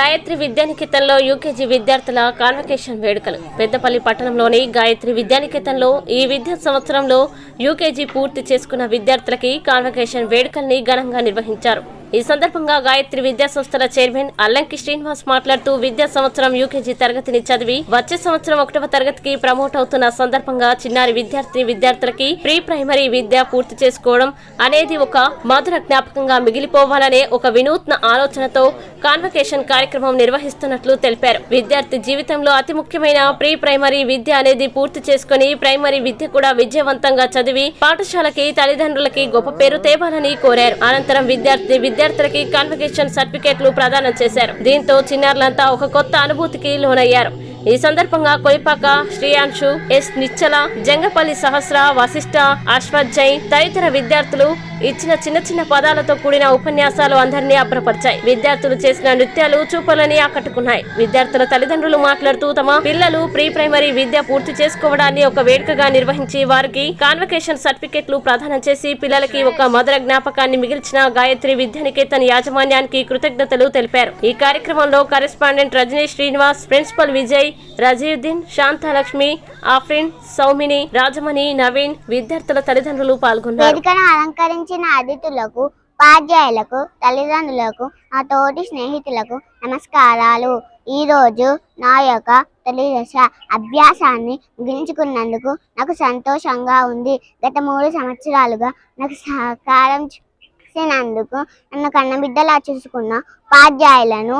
గాయత్రి విద్యానికేతన్లో యూకేజీ విద్యార్థుల కాన్వకేషన్ వేడుకలు. పెద్దపల్లి పట్టణంలోని గాయత్రి విద్యానికేతన్లో ఈ విద్యా సంవత్సరంలో యూకేజీ పూర్తి చేసుకున్న విద్యార్థులకి కాన్వకేషన్ వేడుకల్ని ఘనంగా నిర్వహించారు. ఈ సందర్భంగా గాయత్రి విద్యా సంస్థల చైర్మన్ అల్లంకి శ్రీనివాస్ మాట్లాడుతూ విద్యా సంవత్సరం యూకేజీ తరగతిని చదివి వచ్చే సంవత్సరం ఒకటవ తరగతికి ప్రమోట్ అవుతున్న సందర్భంగా చిన్నారి విద్యార్థి విద్యార్థులకి ప్రీ ప్రైమరీ విద్య పూర్తి చేసుకోవడం అనేది ఒక మధుర జ్ఞాపకంగా మిగిలిపోవాలనే ఒక వినూత్న ఆలోచనతో కాన్వకేషన్ కార్యక్రమం నిర్వహిస్తున్నట్లు తెలిపారు. విద్యార్థి జీవితంలో అతి ముఖ్యమైన ప్రీ ప్రైమరీ విద్య అనేది పూర్తి చేసుకుని ప్రైమరీ విద్య కూడా విజయవంతంగా చదివి పాఠశాలకి తల్లిదండ్రులకి గొప్ప పేరు తేవాలని కోరారు. అనంతరం విద్యార్థి విద్య విద్యార్థులకి కాన్వకేషన్ సర్టిఫికేట్లు ప్రదానం చేశారు. దీంతో చిన్నారులంతా ఒక కొత్త అనుభూతికి లోనయ్యారు. ఈ సందర్భంగా కొలిపాక శ్రీయాంశు ఎస్ నిచ్చల జంగపల్లి సహస్ర వశిష్ట అశ్వత్ తదితర విద్యార్థులు ఇచ్చిన చిన్న చిన్న పదాలతో కూడిన ఉపన్యాసాలు అందరినీ అభ్రపరిచాయి విద్యార్థులు చేసిన నృత్యాలు చూపలని ఆకట్టుకున్నాయి. విద్యార్థుల తల్లిదండ్రులు మాట్లాడుతూ తమ పిల్లలు ప్రీ ప్రైమరీ విద్య పూర్తి చేసుకోవడాన్ని ఒక వేడుకగా నిర్వహించి వారికి కాన్వకేషన్ సర్టిఫికెట్లు ప్రదానం చేసి పిల్లలకి ఒక మధుర జ్ఞాపకాన్ని మిగిల్చిన గాయత్రి విద్యానికేతన్ యాజమాన్యానికి కృతజ్ఞతలు తెలిపారు. ఈ కార్యక్రమంలో కరెస్పాండెంట్ రజనీ శ్రీనివాస్ ప్రిన్సిపల్ విజయ్ రజీవుద్దీన్ శాంతాలక్ష్మి ఆఫ్రిన్ సౌమిని రాజమణి నవీన్ విద్యార్థుల తల్లిదండ్రులు పాల్గొన్నారు. వేదికను అలంకరించిన అతిథులకు ఉపాధ్యాయులకు తల్లిదండ్రులకు నా తోటి స్నేహితులకు నమస్కారాలు. ఈ రోజు నా యొక్క తొలి దశ అభ్యాసాన్ని ముగించుకున్నందుకు నాకు సంతోషంగా ఉంది. గత మూడు సంవత్సరాలుగా నాకు సహకారం చేసినందుకు నన్ను కన్నబిడ్డలా చూసుకున్న ఉపాధ్యాయులను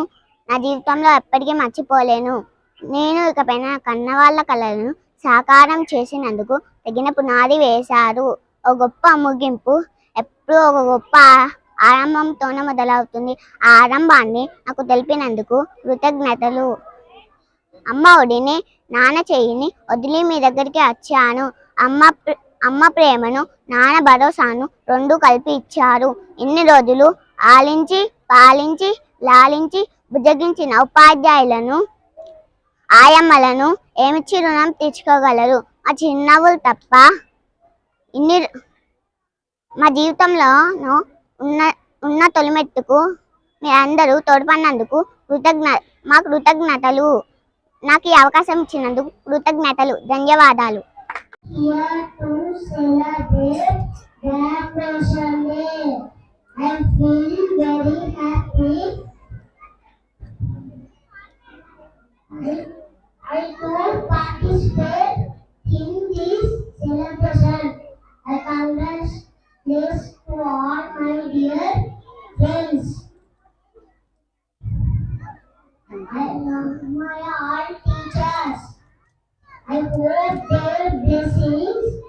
నా జీవితంలో ఎప్పటికీ మర్చిపోలేను. నేను ఇకపైన కన్నవాళ్ళ కన్న వాళ్ళ కళలను సాకారం చేసినందుకు తగిన పునాది వేశారు. ఒక గొప్ప ముగింపు ఎప్పుడూ ఒక గొప్ప ఆరంభంతోనే మొదలవుతుంది. ఆ ఆరంభాన్ని నాకు తెలిపినందుకు కృతజ్ఞతలు. అమ్మ ఒడిని నాన్న చెయ్యిని వదిలి మీ దగ్గరికి వచ్చాను. అమ్మ ప్ర- అమ్మ ప్రేమను నాన్న భరోసాను రెండు కలిపి ఇచ్చారు. ఇన్ని రోజులు ఆలించి పాలించి లాలించి బుజ్జగించిన ఉపాధ్యాయులను ఆయమ్మలను ఏమిచ్చి రుణం తీర్చుకోగలరు? మా చిరునవ్వులు తప్ప ఇన్ని మా జీవితంలోనూ ఉన్న ఉన్న తొలిమెట్టుకు మీరందరూ తోడ్పడినందుకు కృతజ్ఞ మా కృతజ్ఞతలు. నాకు ఈ అవకాశం ఇచ్చినందుకు కృతజ్ఞతలు ధన్యవాదాలు. I hope their blessings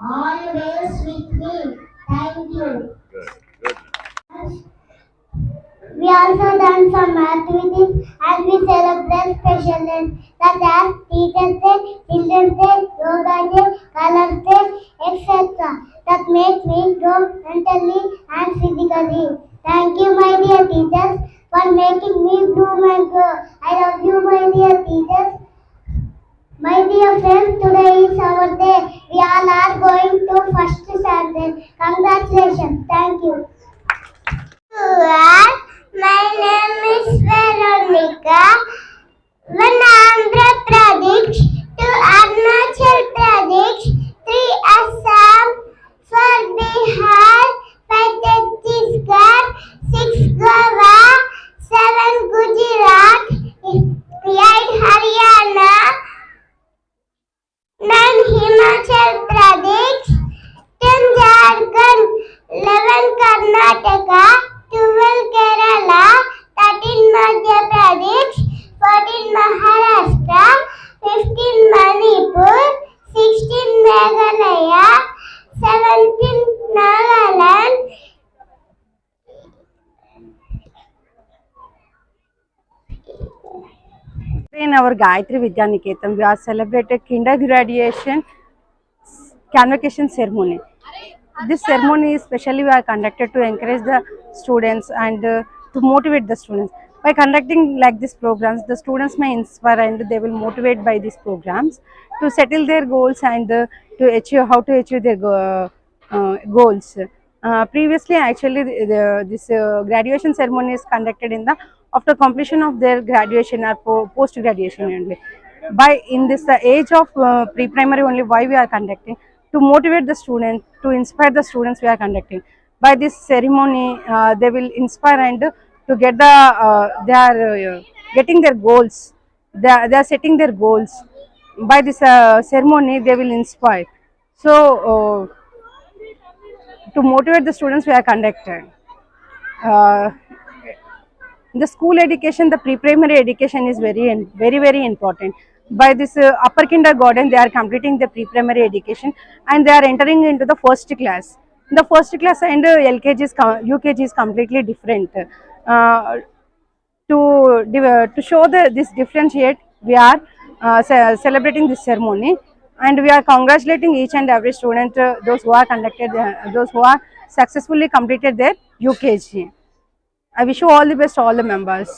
always with me. Thank you. We also done some activities and we celebrate special days such as Teachers Day, Children's Day, Yoga Day, Colors Day, etc. That makes me grow mentally and physically. Thank you, my dear teachers, for making me bloom and grow. Dear friends, today is our day. We all are going to In our Gayatri Vidya Niketan, we are celebrated kinder graduation convocation ceremony. This ceremony is specially we are conducted to encourage the students and uh, to motivate the students. By conducting like these programs, the students may inspire and they will motivate by these programs to settle their goals and uh, to achieve how to achieve their go- uh, goals. Uh, previously, actually, the, this uh, graduation ceremony is conducted in the after completion of their graduation or post graduation only. By in this uh, age of uh, pre-primary only, why we are conducting to motivate the students, to inspire the students, we are conducting. By this ceremony, uh, they will inspire and to get the uh, they are uh, getting their goals. They are, they are setting their goals. By this uh, ceremony, they will inspire. So. Uh, to motivate the students we are conducting. uh, the school education the pre-primary education is very very very important. By this uh, upper kindergarten they are completing the pre-primary education and they are entering into the first class. The first class and uh, lkg is ukg is completely different. Uh, to div- to show the this differentiate we are uh, ce- celebrating this ceremony and we are congratulating each and every student uh, those who are conducted uh, those who are successfully completed their ukg i wish you all the best all the members